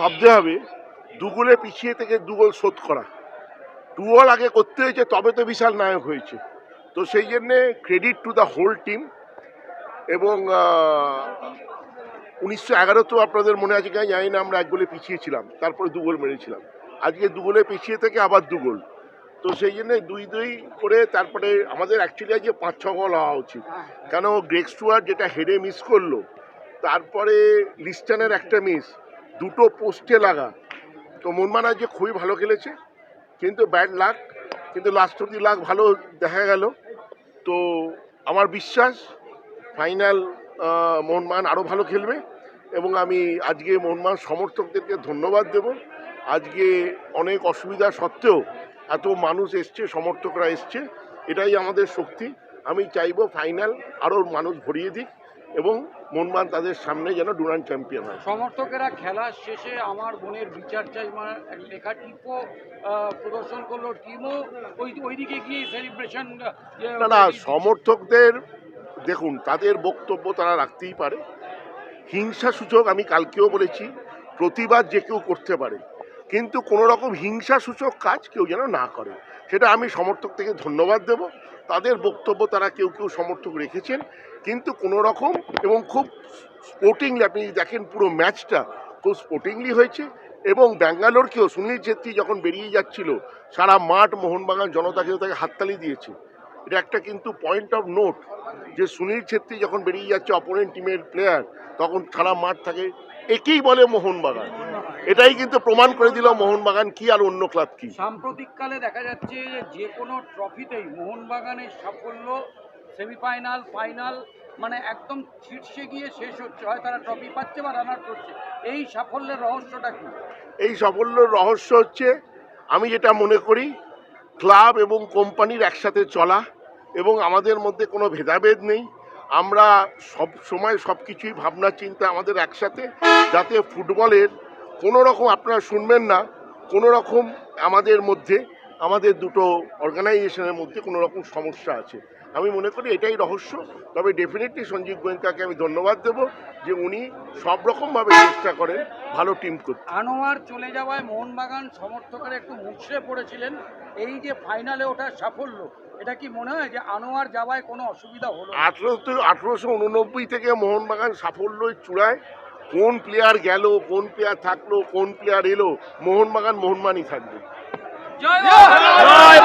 ভাবতে হবে দুগোলে পিছিয়ে থেকে দুগোল শোধ করা। দুগোল আগে করতে হয়েছে, তবে তো বিশাল নায়ক হয়েছে। তো সেই জন্যে credit to the whole team এবং উনিশশো এগারো তো আপনাদের মনে আছে কিনা জানি না, আমরা এক গোলে পিছিয়ে ছিলাম তারপরে দু গোল মেরেছিলাম। আজকে দু গোলে পিছিয়ে থেকে আবার দু গোল। তো সেই জন্য দুই দুই করে তারপরে আমাদের অ্যাকচুয়ালি আজকে পাঁচ, ছ গোল হওয়া উচিত। কেন গ্রেক স্টুয়ার্ট যেটা হেডে মিস করল, তারপরে লিস্টানের একটা মিস দুটো পোস্টে লাগা তো মনমান যে খুবই ভালো খেলেছে, কিন্তু ব্যাড লাক কিন্তু লাস্ট অব্দি লাক ভালো দেখা গেল। তো আমার বিশ্বাস ফাইনাল মোহনবাগান আরও ভালো খেলবে এবং আমি আজকে মোহনবাগান সমর্থকদেরকে ধন্যবাদ দেব। আজকে অনেক অসুবিধা সত্ত্বেও এত মানুষ এসছে, সমর্থকরা এসছে, এটাই আমাদের শক্তি। আমি চাইব ফাইনাল আরও মানুষ ভরিয়ে দিক। এবং মোহনবাগান তাদের সামনে যেন ডুরান চ্যাম্পিয়ন হয়। সমর্থকেরা খেলার শেষে আমার বোনের বিচার চাই লেখা টিপও প্রদর্শন করল টিমও। ওই ওইদিকে গিয়ে সেলিব্রেশন না না সমর্থকদের দেখুন তাদের বক্তব্য তারা রাখতেই পারে। হিংসা সূচক আমি কালকেও বলেছি প্রতিবাদ যে কেউ করতে পারে কিন্তু কোনো রকম হিংসা সূচক কাজ কেউ যেন না করে। সেটা আমি সমর্থক থেকে ধন্যবাদ দেব। তাদের বক্তব্য তারা কেউ কেউ সমর্থক রেখেছেন। কিন্তু কোনো রকম এবং খুব স্পোর্টিংলি আপনি দেখেন পুরো ম্যাচটা খুব স্পোর্টিংলি হয়েছে এবং ব্যাঙ্গালোরকেও সুনীল ছেত্রী যখন বেরিয়ে যাচ্ছিল, সারা মাঠ মোহনবাগান জনতা কিন্তু তাকে হাততালি দিয়েছে। এটা একটা কিন্তু পয়েন্ট অফ নোট যে সুনীল ছেত্রী যখন বেরিয়ে যাচ্ছে অপোনেন্ট টিমের প্লেয়ার তখন সারা মাঠ থাকে, একেই বলে মোহনবাগান। এটাই কিন্তু প্রমাণ করে দিল মোহনবাগান কি আর অন্য ক্লাব কি। সাম্প্রতিককালে দেখা যাচ্ছে যে কোনো ট্রফিতেই মোহনবাগানের সাফল্য সেমিফাইনাল ফাইনাল মানে একদম শীর্ষে গিয়ে শেষ হচ্ছে হয় তারা ট্রফি পাচ্ছে বা রানার করছে। এই সাফল্যের রহস্যটা কি? এই সাফল্যের রহস্য হচ্ছে আমি যেটা মনে করি ক্লাব এবং কোম্পানির একসাথে চলা এবং আমাদের মধ্যে কোনো ভেদাভেদ নেই। আমরা সব সময় সব কিছুই ভাবনা চিন্তা আমাদের একসাথে যাতে ফুটবলের কোনো রকম আপনারা শুনবেন না কোনো রকম আমাদের মধ্যে আমাদের দুটো অর্গানাইজেশনের মধ্যে কোনো রকম সমস্যা আছে আমি মনে করি এটাই রহস্য তবে ডেফিনেটলি সঞ্জীব গোয়েঙ্কাকে আমি ধন্যবাদ দেব যে উনি সব রকমভাবে চেষ্টা করেন ভালো টিম করতে আনোয়ার চলে যাওয়ায় মোহনবাগান সমর্থকেরা একটু মুচড়ে পড়েছিলেন এই যে ফাইনালে ওঠার সাফল্য এটা কি মনে হয় যে আনোয়ার যাওয়ায় কোনো অসুবিধা হলো? আঠেরোশো আঠেরোশো উননব্বই থেকে মোহনবাগান সাফল্যের চূড়ায় কোন প্লেয়ার গেল কোন প্লেয়ার থাকল কোন প্লেয়ার এলো মোহনবাগান মোহনবাগানই থাকবে। জয়